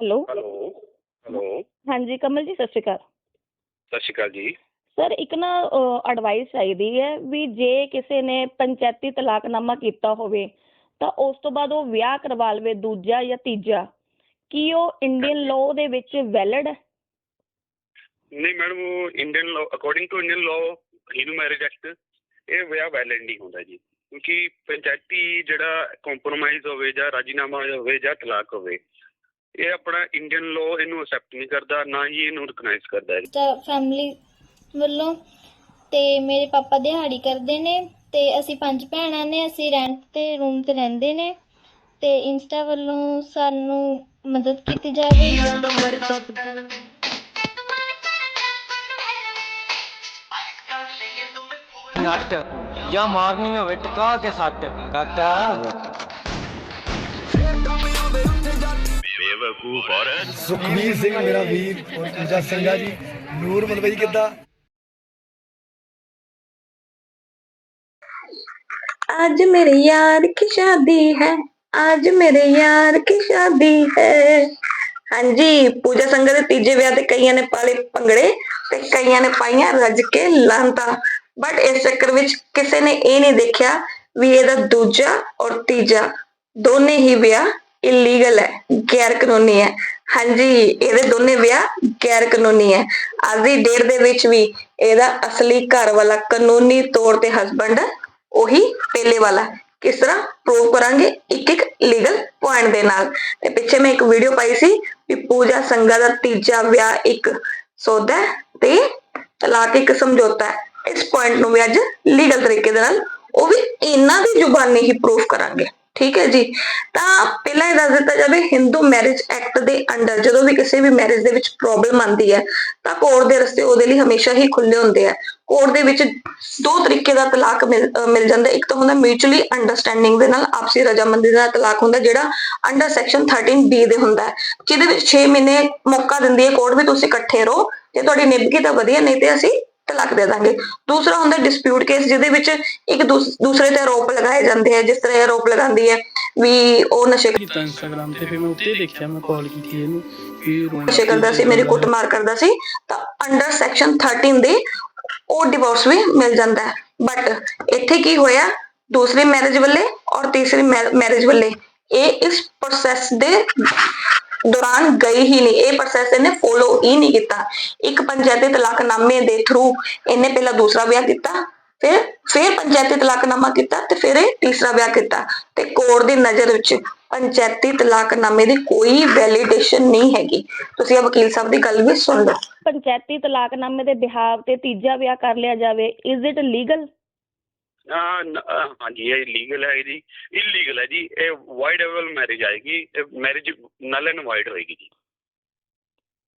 Hello. Hello hello. ਹਾਂਜੀ ਕਮਲ ਜੀ ਸਤਿ ਸ਼੍ਰੀ ਅਕਾਲ। ਸਤਿ ਸ਼੍ਰੀ ਅਕਾਲ ਜੀ। ਸਰ ਇੱਕ ਨਾ ਐਡਵਾਈਸ ਚਾਹੀਦੀ ਹੈ ਵੀ ਜੇ ਕਿਸੇ ਨੇ ਪੰਚਾਇਤੀ ਤਲਾਕਨਾਮਾ ਕੀਤਾ ਹੋਵੇ ਤਾਂ ਉਸ ਤੋਂ ਬਾਅਦ ਉਹ ਵਿਆਹ ਕਰਵਾ ਲਵੇ ਦੂਜਾ ਜਾਂ ਤੀਜਾ। ਕੀ ਉਹ ਇੰਡੀਅਨ ਲਾਅ ਦੇ ਵਿੱਚ ਵੈਲਿਡ ਹੈ ਨਹੀਂ ਮੈਡਮ ਉਹ Indian law according to Indian law Hindu marriage act ਇਹ ਵਿਆਹ ਵੈਲਿਡ ਨਹੀਂ ਹੁੰਦਾ ਜੀ। ਕਿਉਂਕਿ ਪੰਚਾਇਤੀ ਜਿਹੜਾ ਕੰਪਰੋਮਾਈਜ਼ ਹੋਵੇ ਜਾਂ ਰਾਜੀਨਾਮਾ ਹੋਵੇ ਜਾਂ ਤਲਾਕ ਹੋਵੇ ਇਹ ਆਪਣਾ ਇੰਡੀਅਨ ਲਾਅ ਇਹਨੂੰ ਅਸੈਪਟ ਨਹੀਂ ਕਰਦਾ ਨਾ ਹੀ ਇਹਨੂੰ ਰਿਕਗਨਾਈਜ਼ ਕਰਦਾ ਹੈ। ਤਾਂ ਫੈਮਿਲੀ ਵੱਲੋਂ ਤੇ ਮੇਰੇ ਪਾਪਾ ਦਿਹਾੜੀ ਕਰਦੇ ਨੇ ਤੇ ਅਸੀਂ ਪੰਜ ਭੈਣਾਂ ਨੇ ਅਸੀਂ ਰੈਂਟ ਤੇ ਰੂਮ ਤੇ ਰਹਿੰਦੇ ਨੇ ਤੇ ਇੰਸਟਾ ਵੱਲੋਂ ਸਾਨੂੰ ਮਦਦ ਕੀਤੀ ਜਾਵੇ। ਨੱਟ ਜਾਂ ਮਾਰਨੀ ਹੋਵੇ ਟਕਾ ਕੇ ਸੱਟ? ਕਾਕਾ। ਬੇਵਕੂਫ ਔਰਤ ਸੁਖਵੀਰ ਸਿੰਘ ਮੇਰਾ ਵੀਰ ਔਰ ਪੂਜਾ ਸਿੰਘਾ ਜੀ ਨੂਰ ਮਲਵਈ ਜੀ ਕਿੱਦਾਂ आज मेरे यार की शादी है आज मेरे यार की शादी है ਹਾਂਜੀ ਪੂਜਾ ਸੰਗਤ ਦੇ ਤੀਜੇ ਵਿਆਹ ਤੇ ਕਈਆਂ ਨੇ ਪਾਲੇ ਭੰਗੜੇ ਤੇ ਕਈਆਂ ਨੇ ਪਾਈਆਂ ਰੱਜ ਕੇ ਲਾਂਤਾ ਬਟ ਇਸ ਚੱਕਰ ਵਿੱਚ ਕਿਸੇ ਨੇ ਇਹ ਨਹੀਂ ਦੇਖਿਆ ਵੀ ਇਹਦਾ ਦੂਜਾ ਔਰ ਤੀਜਾ ਦੋਨੇ ਹੀ ਵਿਆਹ ਇਲੀਗਲ ਹੈ, ਗੈਰ ਕਾਨੂੰਨੀ ਹੈ। ਹਾਂਜੀ, ਇਹਦੇ ਦੋਨੇ ਵਿਆਹ ਗੈਰ ਕਾਨੂੰਨੀ ਹੈ। ਅੱਜ ਦੀ ਡੇਟ ਦੇ ਵਿੱਚ ਵੀ ਇਹਦਾ ਅਸਲੀ ਘਰ ਵਾਲਾ ਕਾਨੂੰਨੀ ਤੌਰ ਤੇ ਹਸਬੰਡ ਉਹੀ ਪਹਿਲੇ ਵਾਲਾ ਕਿਸ ਤਰ੍ਹਾਂ? ਪ੍ਰੂਵ ਕਰਾਂਗੇ ਇੱਕ ਇੱਕ ਲੀਗਲ ਪੁਆਇੰਟ ਦੇ ਨਾਲ। ਤੇ ਪਿੱਛੇ ਮੈਂ ਇੱਕ ਵੀਡੀਓ ਪਾਈ ਸੀ ਵੀ ਪੂਜਾ ਸੰਘਾ ਦਾ ਤੀਜਾ ਵਿਆਹ ਇੱਕ ਸੌਦਾ ਤੇ ਤਲਾਕ ਇੱਕ ਸਮਝੌਤਾ ਹੈ। ਇਸ ਪੁਆਇੰਟ ਨੂੰ ਵੀ ਅੱਜ ਲੀਗਲ ਤਰੀਕੇ ਦੇ ਨਾਲ ਉਹ ਵੀ ਇਹਨਾਂ ਦੀ ਜ਼ੁਬਾਨੀ ਹੀ ਪ੍ਰੂਫ ਕਰਾਂਗੇ। ਠੀਕ ਹੈ ਜੀ? ਤਾਂ ਪਹਿਲਾਂ ਇਹ ਦੱਸ ਦਿੱਤਾ ਜਾਵੇ ਹਿੰਦੂ ਮੈਰਿਜ ਐਕਟ ਦੇ ਅੰਡਰ ਜਦੋਂ ਵੀ ਕਿਸੇ ਵੀ ਮੈਰਿਜ ਦੇ ਵਿੱਚ ਪ੍ਰੋਬਲਮ ਆਉਂਦੀ ਹੈ, ਤਾਂ ਕੋਰਟ ਦੇ ਰਸਤੇ ਉਹਦੇ ਲਈ ਹਮੇਸ਼ਾ ਹੀ ਖੁੱਲੇ ਹੁੰਦੇ ਆ। ਕੋਰਟ ਦੇ ਵਿੱਚ ਦੋ ਤਰੀਕੇ ਦਾ ਤਲਾਕ ਮਿਲ ਮਿਲ ਜਾਂਦਾ। ਇੱਕ ਤਾਂ ਹੁੰਦਾ ਮਿਊਚੁਅਲੀ ਅੰਡਰਸਟੈਂਡਿੰਗ ਦੇ ਨਾਲ ਆਪਸੀ ਰਜਾਮੰਦੀ ਦਾ ਤਲਾਕ ਹੁੰਦਾ, ਜਿਹੜਾ ਅੰਡਰ ਸੈਕਸ਼ਨ 13 ਬੀ ਦੇ ਹੁੰਦਾ ਜਿਹਦੇ ਵਿੱਚ 6 ਮਹੀਨੇ ਮੌਕਾ ਦਿੰਦੀ ਹੈ ਕੋਰਟ ਵੀ ਤੁਸੀਂ ਇਕੱਠੇ ਰਹੋ। ਜੇ ਤੁਹਾਡੀ ਨਿਭਗੀ ਤਾਂ ਵਧੀਆ, ਨਹੀਂ ਤੇ ਅਸੀਂ ਤਲਾਕ ਦੇ ਦਾਂਗੇ। ਦੂਸਰਾ ਹੁੰਦਾ ਡਿਸਪਿਊਟ ਕੇਸ ਜਿਹਦੇ ਵਿੱਚ ਇੱਕ ਦੂਸ- ਦੂਸਰੇ ਤੇ ਆਰੋਪ ਲਗਾਏ ਜਾਂਦੇ ਆ ਜਿਸ ਤਰ੍ਹਾਂ ਆਰੋਪ ਲਗਾਉਂਦੀ ਹੈ ਵੀ ਉਹ ਨਸ਼ੇ ਕੀਤਾ ਇੰਸਟਾਗ੍ਰਾਮ ਤੇ ਫਿਰ ਮੈਂ ਉੱਤੇ ਦੇਖਿਆ ਮੈਂ ਕਾਲ ਕੀਤੀ ਇਹਨੂੰ ਕਿ ਰੋਣਾ ਨਸ਼ੇ ਕਰਦਾ ਸੀ ਮੇਰੀ ਕੁੱਟਮਾਰ ਕਰਦਾ ਸੀ ਤਾਂ ਅੰਡਰ ਸੈਕਸ਼ਨ 13 ਦੇ ਉਹ ਡਿਵੋਰਸ ਵੀ ਮਿਲ ਜਾਂਦਾ ਹੈ। ਬਟ ਇੱਥੇ ਕੀ ਹੋਇਆ ਦੂਸਰੀ ਮੈਰਿਜ ਵੱਲੇ ਔਰ ਤੀਸਰੀ ਮੈਰਿਜ ਵੱਲੇ। ਇਹ ਇਸ ਪ੍ਰੋਸੈਸ ਦੇ ਦੌਰਾਨ ਗਈ ਹੀ ਨਹੀਂ। ਇਹ ਪ੍ਰੋਸੈਸ ਇਹਨੇ ਫੋਲੋ ਹੀ ਨਹੀਂ ਕੀਤਾ। ਇੱਕ ਪੰਚਾਇਤੀ ਤਲਾਕਨਾਮੇ ਦੇ ਥਰੂ ਇਹਨੇ ਪਹਿਲਾਂ ਦੂਸਰਾ ਵਿਆਹ ਕੀਤਾ, ਫਿਰ ਫਿਰ ਪੰਚਾਇਤੀ ਤਲਾਕਨਾਮਾ ਕੀਤਾ ਤੇ ਫਿਰ ਇਹ ਤੀਸਰਾ ਵਿਆਹ ਕੀਤਾ। ਤੇ ਕੋਰਟ ਦੀ ਨਜ਼ਰ ਵਿੱਚ ਪੰਚਾਇਤੀ ਤਲਾਕਨਾਮੇ ਦੀ ਕੋਈ ਵੈਲੀਡੇਸ਼ਨ ਨਹੀਂ ਹੈਗੀ। ਤੁਸੀਂ ਆ ਵਕੀਲ ਸਾਹਿਬ ਦੀ ਗੱਲ ਵੀ ਸੁਣ ਲਓ। ਪੰਚਾਇਤੀ ਤਲਾਕਨਾਮੇ ਦੇ ਬਿਹਾਵ ਤੇ ਤੀਜਾ ਵਿਆਹ ਕਰ ਲਿਆ ਜਾਵੇ ਇਜ਼ ਇਟ ਲੀਗਲ ਹਾਂਜੀ ਇਹ ਲੀਗਲ ਹੈ ਜੀ ਇਲੀਗਲ ਹੈ ਜੀ ਇਹ ਵਾਈਡੇਬਲ ਮੈਰਿਜ ਆਏਗੀ ਮੈਰਿਜ ਨਲ ਐਂਡ ਵਾਈਡ ਹੋਏਗੀ ਜੀ।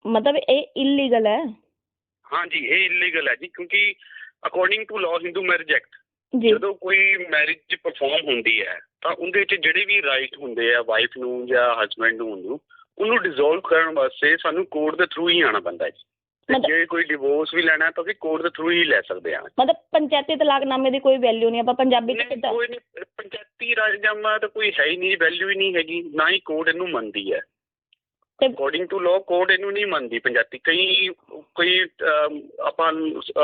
ਮਤਲਬ ਇਹ ਇਲੀਗਲ ਹੈ? ਹਾਂਜੀ ਇਹ ਇਲੀਗਲ ਹੈ ਜੀ ਕਿਉਂਕਿ according to law Hindu marriage act ਜਦੋਂ ਕੋਈ ਮੈਰਿਜ ਪਰਫਾਰਮ ਹੁੰਦੀ ਹੈ ਤਾਂ ਉਹਦੇ ਵਿੱਚ ਜਿਹੜੇ ਵੀ ਰਾਈਟ ਹੁੰਦੇ ਆ ਵਾਈਫ ਨੂੰ ਜਾਂ ਹਸਬੰਡ ਨੂੰ ਉਹਨੂੰ ਡਿਸੋਲਵ ਕਰਨ ਵਾਸਤੇ ਸਾਨੂੰ ਕੋਰਟ ਦੇ ਥਰੂ ਹੀ ਆਣਾ ਪੈਂਦਾ ਜੀ। ਜੇ ਕੋਈ ਡਿਵੋਰਸ ਵੀ ਲੈਣਾ ਤਾਂ ਅਸੀਂ ਕੋਰਟ ਦੇ ਥਰੂ ਹੀ ਲੈ ਸਕਦੇ ਹਾਂ ਮਤਲਬ ਪੰਚਾਇਤੀ ਤਲਾਕਨਾਮੇ ਦੀ ਕੋਈ ਵੈਲਿਊ ਨਹੀਂ ਆਪਾਂ ਪੰਜਾਬੀ ਚ ਕਿੱਦਾਂ ਕੋਈ ਨਹੀਂ ਪੰਚਾਇਤੀ ਰਾਜਨਾਮਾ ਤਾਂ ਕੋਈ ਹੈ ਹੀ ਨਹੀਂ ਵੈਲਿਊ ਹੀ ਨਹੀਂ ਹੈਗੀ ਨਾ ਹੀ ਕੋਰਟ ਇਹਨੂੰ ਮੰਨਦੀ ਹੈ। ਅਕੋਰਡਿੰਗ ਟੂ ਲਾਅ ਕੋਰਟ ਇਹਨੂੰ ਨਹੀਂ ਮੰਨਦੀ ਪੰਚਾਇਤੀ ਕਈ ਕੋਈ ਆਪਾਂ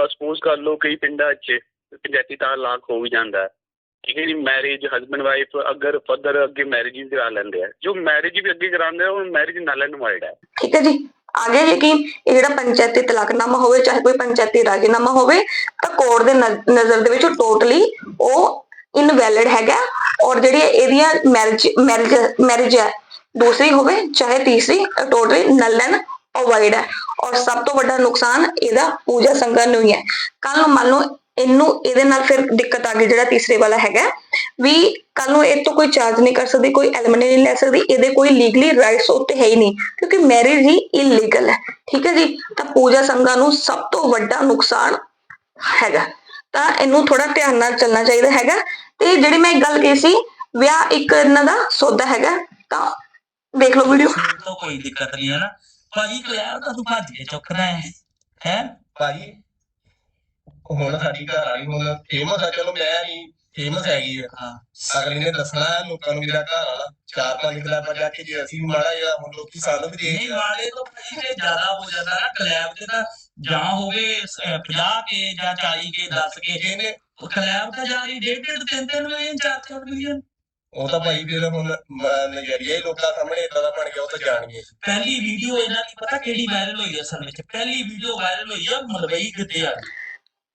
ਸਪੋਜ਼ ਕਰ ਲਓ ਕਈ ਪਿੰਡਾਂ 'ਚ ਪੰਚਾਇਤੀ ਤਲਾਕ ਹੋ ਵੀ ਜਾਂਦਾ ਹੈ। ਠੀਕ ਹੈ ਜੀ ਮੈਰਿਜ ਹਸਬੰਡ ਵਾਈਫ ਅਗਰ ਫਰਦਰ ਅੱਗੇ ਮੈਰਿਜ ਕਰਾ ਲੈਂਦੇ ਆ। ਜੋ ਮੈਰਿਜ ਵੀ ਅੱਗੇ ਕਰਾਉਂਦੇ ਆ ਉਹ ਮੈਰਿਜ ਨਲ ਵਾਈਡ ਹੈ। ਠੀਕ ਹੈ ਜੀ। ਆ ਗਿਆ ਯਕੀਨ, ਇਹ ਜਿਹੜਾ ਪੰਚਾਇਤੀ ਤਲਾਕਨਾਮਾ ਹੋਵੇ, ਚਾਹੇ ਕੋਈ ਪੰਚਾਇਤੀ ਰਾਜੀਨਾਮਾ ਹੋਵੇ, ਤਾਂ ਕੋਰਟ ਦੇ ਨਜ਼ਰ ਦੇ ਵਿੱਚ ਟੋਟਲੀ ਉਹ ਇਨਵੈਲਿਡ ਹੈਗਾ ਔਰ ਜਿਹੜੀ ਇਹਦੀਆਂ ਮੈਰਿਜ ਮੈਰਿਜ ਮੈਰਿਜ ਹੈ, ਦੂਸਰੀ ਹੋਵੇ ਚਾਹੇ ਤੀਸਰੀ ਟੋਟਲੀ ਨਲ ਐਂਡ ਅਵਾਇਡ ਹੈ ਔਰ ਸਭ ਤੋਂ ਵੱਡਾ ਨੁਕਸਾਨ ਇਹਦਾ ਪੂਜਾ ਸੰਗਤ ਨੂੰ ਹੀ ਹੈ। ਕੱਲ ਨੂੰ ਮੰਨ ਲਓ ਇਹਨੂੰ, ਇਹਦੇ ਨਾਲ ਫਿਰ ਦਿੱਕਤ ਆ ਗਈ ਜਿਹੜਾ ਤੀਸਰੇ ਵਾਲਾ ਹੈਗਾ। ਵੀ ਕੱਲ ਨੂੰ ਇਹ ਤੋਂ ਕੋਈ ਚਾਰਜ ਨਹੀਂ ਕਰ ਸਕਦੀ ਕੋਈ ਐਲਮਨੀ ਨਹੀਂ ਲੈ ਸਕਦੀ ਇਹਦੇ ਕੋਈ ਲੀਗਲੀ ਰਾਈਟਸ ਉੱਤੇ ਹੈ ਹੀ ਨਹੀਂ ਕਿਉਂਕਿ ਮੈਰਿਜ ਹੀ ਇਲੀਗਲ ਹੈ ਠੀਕ ਹੈ ਜੀ? ਤਾਂ ਪੂਜਾ ਸੰਘਾਂ ਨੂੰ ਸਭ ਤੋਂ ਵੱਡਾ ਨੁਕਸਾਨ ਹੈਗਾ ਤਾਂ ਇਹਨੂੰ ਥੋੜਾ ਧਿਆਨ ਨਾਲ ਚੱਲਣਾ ਚਾਹੀਦਾ ਹੈਗਾ ਤੇ ਜਿਹੜੀ ਮੈਂ ਗੱਲ ਕਹੀ ਸੀ ਵਿਆਹ ਇੱਕ ਇਹਨਾਂ ਦਾ ਸੌਦਾ ਹੈਗਾ ਤਾਂ ਦੇਖ ਲਓ ਵੀਡੀਓ ਕੋਈ ਦਿੱਕਤ ਨਹੀਂ ਹੈ ਨਾ ਭਾਜੀ ਕਲੈਰ ਤਾਂ ਤੂੰ ਭੱਜ ਕੇ ਚੁੱਕਦਾ ਹੈ ਹੈ? ਭਾਜੀ ਹੁਣ ਸਾਡੀ ਘਰ ਵਾਲੀ ਹੁਣ ਫੇਮਸ ਆ ਚਲੋ ਮੈਂ ਨਹੀਂ ਫੇਮਸ ਹੈਗੀ ਆ। ਹਾਂ। ਅਗਲੀ ਨੇ ਦੱਸਣਾ ਹੈ ਲੋਕਾਂ ਨੂੰ ਮੇਰਾ ਘਰ ਵਾਲਾ। ਚਾਰ ਪੰਜ ਕਲੈਬਾਂ ਜਾ ਕੇ ਜੇ ਅਸੀਂ ਵੀ ਮਾੜਾ ਜਿਹਾ ਹੁਣ ਲੋਕੀ ਸਾਨੂੰ ਵੀ ਨਹੀਂ ਦੇਖਦੇ ਆ ਮਾੜੇ ਤੋਂ ਭਾਜੀ ਤੇ ਜ਼ਿਆਦਾ ਹੋ ਜਾਂਦਾ ਨਾ ਕਲੈਬ ਤੇ ਤਾਂ ਜਾਂ ਹੋਵੇ 50 ਕੇ ਜਾਂ 40 ਕੇ 10 ਕੇ। ਇਹਨੇ ਉਹ ਕਲੈਬ ਤਾਂ ਜਾ ਰਹੀ ਡੇਢ ਡੇਢ ਤਿੰਨ ਤਿੰਨ ਮਿਲੀਅਨ ਚਾਰ ਚਾਰ ਮਿਲੀਅਨ ਉਹ ਤਾਂ ਭਾਈ ਫਿਰ ਹੁਣ ਨਜ਼ਰੀਆ ਹੀ ਲੋਕਾਂ ਸਾਹਮਣੇ ਇਦਾਂ ਦਾ ਬਣ ਗਿਆ ਉਹ ਤਾਂ ਜਾਣਗੇ। ਪਹਿਲੀ ਵੀਡੀਓ ਇਹਨਾਂ ਦੀ ਪਤਾ ਕਿਹੜੀ ਵਾਇਰਲ ਹੋਈ ਅਸਲ ਵਿੱਚ? ਪਹਿਲੀ ਵੀਡੀਓ ਵਾਇਰਲ ਹੋਈ ਆ ਮਲਵਈ ਕਿਤੇ ਆ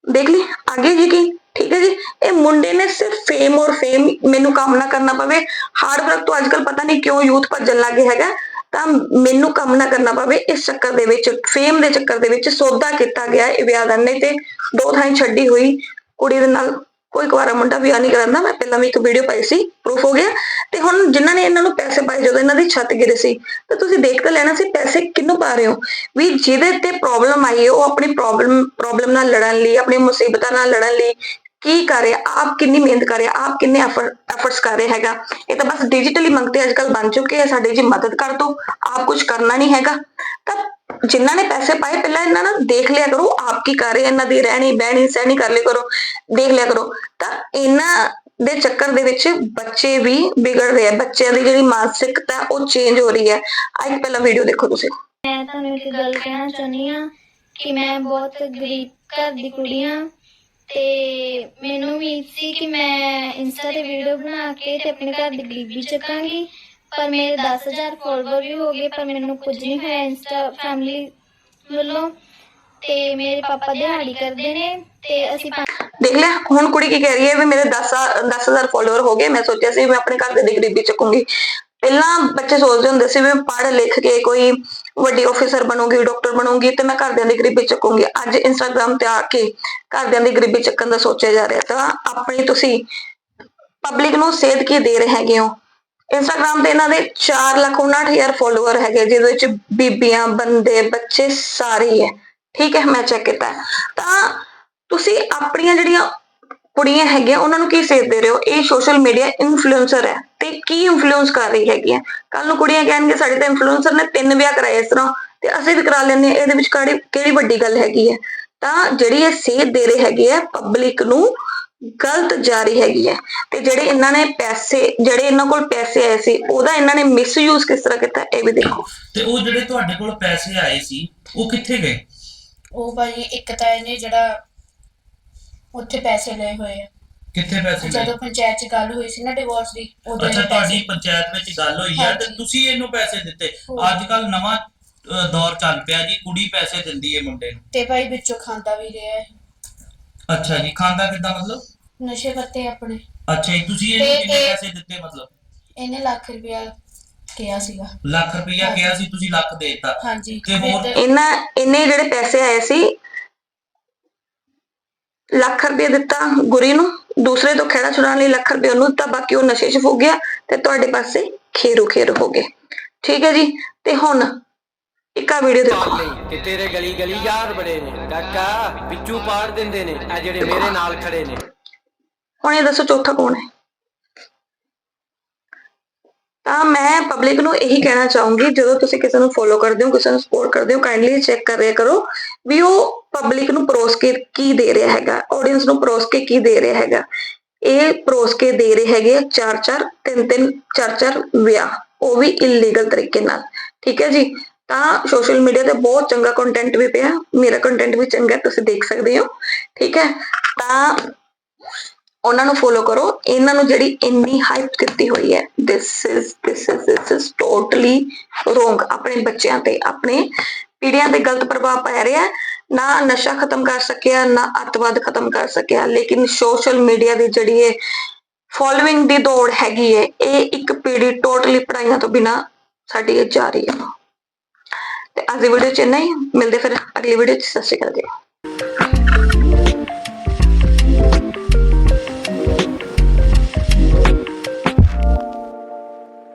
ਦੇਖ ਲਈ, ਅੱਗੇ ਜੀ ਕੀ? ਠੀਕ ਹੈ ਜੀ? ਇਹ ਮੁੰਡੇ ਨੇ ਸਿਰਫ ਫੇਮ ਔਰ ਫੇਮ ਮੈਨੂੰ ਕੰਮ ਨਾ ਕਰਨਾ ਪਵੇ। ਹਾਰਡ ਵਰਕ ਤੋਂ ਅੱਜਕੱਲ ਪਤਾ ਨਹੀਂ ਕਿਉਂ ਯੂਥ ਭੱਜਣ ਲੱਗੇ ਹੈਗਾ। ਤਾਂ ਮੈਨੂੰ ਕੰਮ ਨਾ ਕਰਨਾ ਪਵੇ ਇਸ ਚੱਕਰ ਦੇ ਵਿੱਚ ਫੇਮ ਦੇ ਚੱਕਰ ਦੇ ਵਿੱਚ ਸੌਦਾ ਕੀਤਾ ਗਿਆ ਇਹ ਵਿਆਹ ਦਾ। ਨਹੀਂ ਤੇ ਦੋ ਥਾਈਂ ਛੱਡੀ ਹੋਈ ਕੁੜੀ ਦੇ ਨਾਲ ਕੋਈ ਕੁਆਰਾ ਮੁੰਡਾ ਵਿਆਹ ਨਹੀਂ ਕਰਾਂਦਾ, ਮੈਂ ਪਹਿਲਾਂ ਵੀ ਇੱਕ ਵੀਡੀਓ ਪਾਈ ਸੀ ਪ੍ਰੂਫ ਹੋ ਗਿਆ। ਤੇ ਹੁਣ ਜਿਨ੍ਹਾਂ ਨੇ ਇਹਨਾਂ ਨੂੰ ਪੈਸੇ ਪਾਏ, ਜਦੋਂ ਇਹਨਾਂ ਦੀ ਛੱਤ ਗਿਰੇ ਸੀ, ਤਾਂ ਤੁਸੀਂ ਦੇਖ ਤਾਂ ਲੈਣਾ ਸੀ, ਪੈਸੇ ਕਿਹਨੂੰ ਪਾ ਰਹੇ ਹੋ? ਵੀ ਜਿਹਦੇ ਤੇ ਪ੍ਰੋਬਲਮ ਆਈ ਹੈ, ਉਹ ਆਪਣੀ ਪ੍ਰੋਬਲਮ ਪ੍ਰੋਬਲਮ ਨਾਲ ਲੜਨ ਲਈ, ਆਪਣੀ ਮੁਸੀਬਤਾਂ ਨਾਲ ਲੜਨ ਲਈ ਕੀ ਕਰ ਰਿਹਾ, ਆਪ ਕਿੰਨੀ ਮਿਹਨਤ ਕਰ ਰਿਹਾ, ਆਪ ਕਿੰਨੇ ਐਫਰਟਸ ਕਰ ਰਿਹਾ ਹੈਗਾ। ਇਹ ਤਾਂ ਬਸ ਡਿਜੀਟਲੀ ਮੰਗਤੇ ਅੱਜਕੱਲ ਬਣ ਚੁੱਕੇ ਆ, ਸਾਡੇ ਜੀ ਮਦਦ ਕਰ ਦੋ, ਆਪ ਕੁਝ ਕਰਨਾ ਨਹੀਂ ਹੈਗਾ। ਤਾਂ ਜਿਨ੍ਹਾਂ ਨੇ ਪੈਸੇ ਪਾਏ, ਪਹਿਲਾਂ ਇਹਨਾਂ ਨੂੰ ਦੇਖ ਲਿਆ ਕਰੋ, ਆਪ ਕੀ ਕਰ ਰਹੇ ਇਹਨਾਂ ਦੀ ਰਹਿਣੀ, ਬਹਿਣੀ, ਸਹਿਣੀ ਕਰ ਲਿਆ ਕਰੋ, ਦੇਖ ਲਿਆ ਕਰੋ। ਤਾਂ ਇਹਨਾਂ ਦੇ ਚੱਕਰ ਦੇ ਵਿੱਚ ਬੱਚੇ ਵੀ ਵਿਗੜ ਰਹੇ ਆ। ਬੱਚਿਆਂ ਦੀ ਜਿਹੜੀ ਮਾਨਸਿਕਤਾ, ਉਹ ਚੇਂਜ ਹੋ ਰਹੀ ਹੈ। ਆਹ ਪਹਿਲਾਂ ਵੀਡੀਓ ਦੇਖੋ ਤੁਸੀਂ। ਮੈਂ ਤੁਹਾਨੂੰ ਇੱਕ ਗੱਲ ਕਹਿਣਾ ਚਾਹੁੰਦੀ ਆ ਕਿ ਮੈਂ ਬਹੁਤ ਗਰੀਬ ਘਰ ਦੀ ਕੁੜੀ ਆ ਤੇ ਮੈਨੂੰ ਉਮੀਦ ਸੀ ਕਿ ਮੈਂ ਇੰਸਟਾ ਤੇ ਵੀਡੀਓ ਬਣਾ ਕੇ ਤੇ ਆਪਣੇ ਘਰ ਦੀ ਗਰੀਬੀ ਚੱਕਾਂਗੀ। ਪਰ ਮੇਰੇ 10000 ਫੋਲੋਵਰ ਵੀ ਹੋ ਗਏ, ਪਰ ਮੈਨੂੰ ਕੁਝ ਨਹੀਂ ਹੋਇਆ ਇੰਸਟਾ ਫੈਮਿਲੀ ਵੱਲੋਂ। ਤੇ ਮੇਰੇ ਪਾਪਾ ਦਿਹਾੜੀ ਕਰਦੇ ਨੇ, ਤੇ ਅਸੀਂ ਦੇਖ ਲਿਆ ਹੁਣ ਕੁੜੀ ਕੀ ਕਹਿ ਰਹੀ ਹੈ ਵੀ ਮੇਰੇ 10 10000 ਫਾਲੋਅਰ ਹੋ ਗਏ। ਮੈਂ ਸੋਚਿਆ ਸੀ ਮੈਂ ਆਪਣੇ ਘਰ ਦੇ ਗਰੀਬੀ ਚੱਕੂੰਗੀ। ਪਹਿਲਾਂ ਬੱਚੇ ਸੋਚਦੇ ਹੁੰਦੇ ਸੀ ਵੀ ਪੜ੍ਹ ਲਿਖ ਕੇ ਕੋਈ ਵੱਡੀ ਆਫੀਸਰ ਬਣੂਗੀ ਡਾਕਟਰ ਬਣੂਗੀ, ਤੇ ਮੈਂ ਘਰਦਿਆਂ ਦੀ ਗਰੀਬੀ ਚੱਕੂੰਗੀ। ਅੱਜ ਇੰਸਟਾਗ੍ਰam ਤੇ ਆ ਕੇ ਘਰਦਿਆਂ ਦੀ ਗਰੀਬੀ ਚੱਕਣ ਦਾ ਸੋਚਿਆ ਜਾ ਰਿਹਾ। ਤਾਂ ਆਪਣੀ ਤੁਸੀਂ ਪਬਲਿਕ ਨੂੰ ਸੇਧ ਕੀ ਦੇ ਰਹੇ ਹੈਗੇ ਹੋ? ਇੰਸਟਾਗ੍ਰam ਤੇ ਇਹਨਾਂ ਦੇ 459000 ਫਾਲੋਅਰ ਹੈਗੇ, ਜਿਹਦੇ ਵਿੱਚ ਬੀਬੀਆਂ, ਬੰਦੇ, ਬੱਚੇ ਸਾਰੇ ਹੀ ਹੈ। ਠੀਕ ਹੈ, ਮੈਂ ਚੈੱਕ ਕੀਤਾ ਤਾਂ ਤੁਸੀਂ ਆਪਣੀਆਂ ਜਿਹੜੀਆਂ ਕੁੜੀਆਂ ਹੈਗੀਆਂ, ਉਹਨਾਂ ਨੂੰ ਕੀ ਸੇਧ ਦੇ ਰਹੇ ਹੋ? ਇਹ ਸੋਸ਼ਲ ਮੀਡੀਆ ਇਨਫਲੂਐਂਸਰ ਹੈ ਤੇ ਕੀ ਇਨਫਲੂਐਂਸ ਕਰ ਰਹੀ ਹੈਗੀ ਹੈ? ਕੱਲ ਨੂੰ ਕੁੜੀਆਂ ਕਹਿਣਗੇ, ਸਾਡੇ ਤਾਂ ਇਨਫਲੂਐਂਸਰ ਨੇ ਤਿੰਨ ਵਿਆਹ ਕਰਾਏ ਇਸ ਤਰ੍ਹਾਂ, ਤੇ ਅਸੀਂ ਵੀ ਕਰਾ ਲੈਂਦੇ ਹਾਂ। ਇਹਦੇ ਵਿੱਚ ਕਿਹੜੀ ਕਿਹੜੀ ਵੱਡੀ ਗੱਲ ਹੈਗੀ ਹੈ? ਤਾਂ ਜਿਹੜੀ ਇਹ ਸੇਧ ਦੇ ਰਹੇ ਹੈਗੇ ਆ ਪਬਲਿਕ ਨੂੰ ਗਲਤ ਜਾ ਰਹੀ ਹੈਗੀ ਹੈ। ਤੇ ਜਿਹੜੇ ਇਹਨਾਂ ਨੇ ਪੈਸੇ ਜਿਹੜੇ ਇਹਨਾਂ ਕੋਲ ਪੈਸੇ ਆਏ ਸੀ ਉਹਦਾ ਇਹਨਾਂ ਨੇ ਮਿਸਯੂਜ਼ ਕਿਸ ਤਰ੍ਹਾਂ ਕੀਤਾ ਇਹ ਵੀ ਦੇਖੋ। ਤੇ ਉਹ ਜਿਹੜੇ ਤੁਹਾਡੇ ਕੋਲ ਪੈਸੇ ਆਏ ਸੀ ਉਹ ਕਿੱਥੇ ਗਏ? ਉਹ ਭਾਜੀ ਇੱਕ ਤਾਂ ਇਹਨੇ ਜਿਹੜਾ ਉੱਥੇ ਪੈਸੇ ਲਏ ਹੋਏ ਆ। ਕਿੱਥੇ ਪੈਸੇ ਗਏ ਜਦੋਂ ਪੰਚਾਇਤ 'ਚ ਗੱਲ ਹੋਈ ਸੀ ਨਾ ਡਿਵੋਰਸ ਦੀ ਉਦੋਂ ਅੱਛਾ ਇਹਨੇ ਤੁਹਾਡੀ ਪੈਸੇ। ਪੰਚਾਇਤ ਵਿੱਚ ਗੱਲ ਹੋਈ ਹੈ ਤੇ ਹਾਂਜੀ। ਤੁਸੀਂ ਇਹਨੂੰ ਪੈਸੇ ਦਿੱਤੇ। ਹੋਰ। ਅੱਜ ਕੱਲ ਨਵਾਂ ਅ, ਦੌਰ ਚੱਲ ਪਿਆ ਜੀ ਕੁੜੀ ਪੈਸੇ ਦਿੰਦੀ ਹੈ ਮੁੰਡੇ ਨੂੰ। ਤੇ ਭਾਈ ਵਿੱਚੋਂ ਖਾਂਦਾ ਵੀ ਰਿਹਾ ਹੈ। ਅੱਛਾ ਜੀ ਖਾਂਦਾ ਕਿੱਦਾਂ ਮਤਲਬ? ਨਸ਼ੇ ਪੱਤੇ ਆਪਣੇ। ਅੱਛਾ ਜੀ ਤੁਸੀਂ ਇਹਨੂੰ ਤੇ ਕਿੰਨੇ ਇਹ- ਪੈਸੇ ਦਿੱਤੇ ਮਤਲਬ? ਇਹਨੇ ਲੱਖ ਰੁਪਇਆ ਕਿਹਾ ਸੀਗਾ। ਲੱਖ ਰੁਪਇਆ ਕਿਹਾ ਸੀ ਤੁਸੀਂ ਲੱਖ ਦੇਤਾ। ਹਾਂਜੀ। ਤੇ ਹੋਰ? ਫਿਰ ਇਹਨਾਂ ਇਹਨੇ ਜਿਹੜੇ ਪੈਸੇ ਆਏ ਸੀ ਲੱਖ ਰੁਪਏ ਦਿੱਤਾ ਗੁਰੀ ਨੂੰ ਦੂਸਰੇ ਤੋਂ ਖੇੜਾ ਛੁਡਾਉਣ ਲਈ ਲੱਖ ਰੁਪਏ ਉਹਨੂੰ ਦਿੱਤਾ ਬਾਕੀ ਉਹ ਨਸ਼ੇ 'ਚ ਫੁੱਕ ਗਿਆ ਤੇ ਤੁਹਾਡੇ ਪਾਸੇ ਖੇਰੂ ਖੇਰੂ ਹੋ ਗਏ। ਠੀਕ ਹੈ ਜੀ? ਤੇ ਹੁਣ ਇੱਕਾ ਵੀਡੀਓ ਦੇਖੋ। ਨਹੀਂ ਕਿ ਤੇਰੇ ਗਲੀ ਗਲੀ ਯਾਰ ਬੜੇ ਨੇ ਕਾਕਾ ਵਿੱਚੂ ਪਾੜ ਦਿੰਦੇ ਨੇ ਆ ਜਿਹੜੇ ਮੇਰੇ ਨਾਲ ਖੜੇ ਨੇ। ਹੁਣ ਇਹ ਦੱਸੋ ਚੌਥਾ ਕੌਣ ਹੈ? ਤਾਂ ਮੈਂ ਪਬਲਿਕ ਨੂੰ ਇਹੀ ਕਹਿਣਾ ਚਾਹੂੰਗੀ, ਜਦੋਂ ਤੁਸੀਂ ਕਿਸੇ ਨੂੰ ਫੋਲੋ ਕਰਦੇ ਹੋ, ਕਿਸੇ ਨੂੰ ਸਪੋਰਟ ਕਰਦੇ ਹੋ ਕਾਈਂਡਲੀ ਚੈੱਕ ਕਰਿਆ ਕਰੋ ਵੀ ਉਹ ਪਬਲਿਕ ਨੂੰ ਪਰੋਸ ਕੇ ਕੀ ਦੇ ਰਿਹਾ ਹੈਗਾ ਆਡੀਅנס ਨੂੰ ਪਰੋਸ ਕੇ ਕੀ ਦੇ ਰਿਹਾ ਹੈਗਾ। ਇਹ ਪਰੋਸ ਕੇ ਦੇ ਰਹੇ ਹੈਗੇ ਚਾਰ ਚਾਰ, ਤਿੰਨ ਤਿੰਨ, ਚਾਰ ਚਾਰ ਵਿਆਹ, ਉਹ ਵੀ ਇਲੀਗਲ ਤਰੀਕੇ ਨਾਲ, ਠੀਕ ਹੈ ਜੀ? ਤਾਂ ਸੋਸ਼ਲ ਮੀਡੀਆ ਤੇ ਬਹੁਤ ਚੰਗਾ ਕੰਟੈਂਟ ਵੀ ਪਿਆ, ਮੇਰਾ ਕੰਟੈਂਟ ਵੀ ਚੰਗਾ, ਤੁਸੀਂ ਦੇਖ ਸਕਦੇ ਹੋ, ਠੀਕ ਹੈ? ਤਾਂ ਉਹਨਾਂ ਨੂੰ ਫੋਲੋ ਕਰੋ। ਇਹਨਾਂ ਨੂੰ ਜਿਹੜੀ ਇੰਨੀ ਹਾਈਪ ਦਿੱਤੀ ਹੋਈ ਹੈ, this is this is this is totally wrong ਆਪਣੇ ਬੱਚਿਆਂ ਤੇ, ਆਪਣੇ ਪੀੜ੍ਹੀਆਂ ਤੇ ਗਲਤ ਪ੍ਰਭਾਵ ਪੈ ਰਿਹਾ ਹੈ। ਨਾ ਨਸ਼ਾ ਖਤਮ ਕਰ ਸਕਿਆ, ਨਾ ਅੱਤਵਾਦ ਖਤਮ ਕਰ ਸਕਿਆ, ਲੇਕਿਨ ਸੋਸ਼ਲ ਮੀਡੀਆ ਦੀ ਜਿਹੜੀ ਇਹ ਫੋਲੋਇੰਗ ਦੀ ਦੌੜ ਹੈਗੀ ਹੈ, ਇਹ ਇੱਕ ਪੀੜ੍ਹੀ ਟੋਟਲੀ ਪੜਾਈਆਂ ਤੋਂ ਬਿਨਾ ਸਾਡੀ ਇਹ ਜਾ ਰਹੀ ਹੈ। ਤੇ ਅੱਜ ਦੀ ਵੀਡੀਓ ਚ ਇੰਨਾ ਹੀ। ਮਿਲਦੇ ਫਿਰ ਅਗਲੀ ਵੀਡੀਓ ਚ। ਸਤਿ ਸ਼੍ਰੀ ਅਕਾਲ ਜੀ।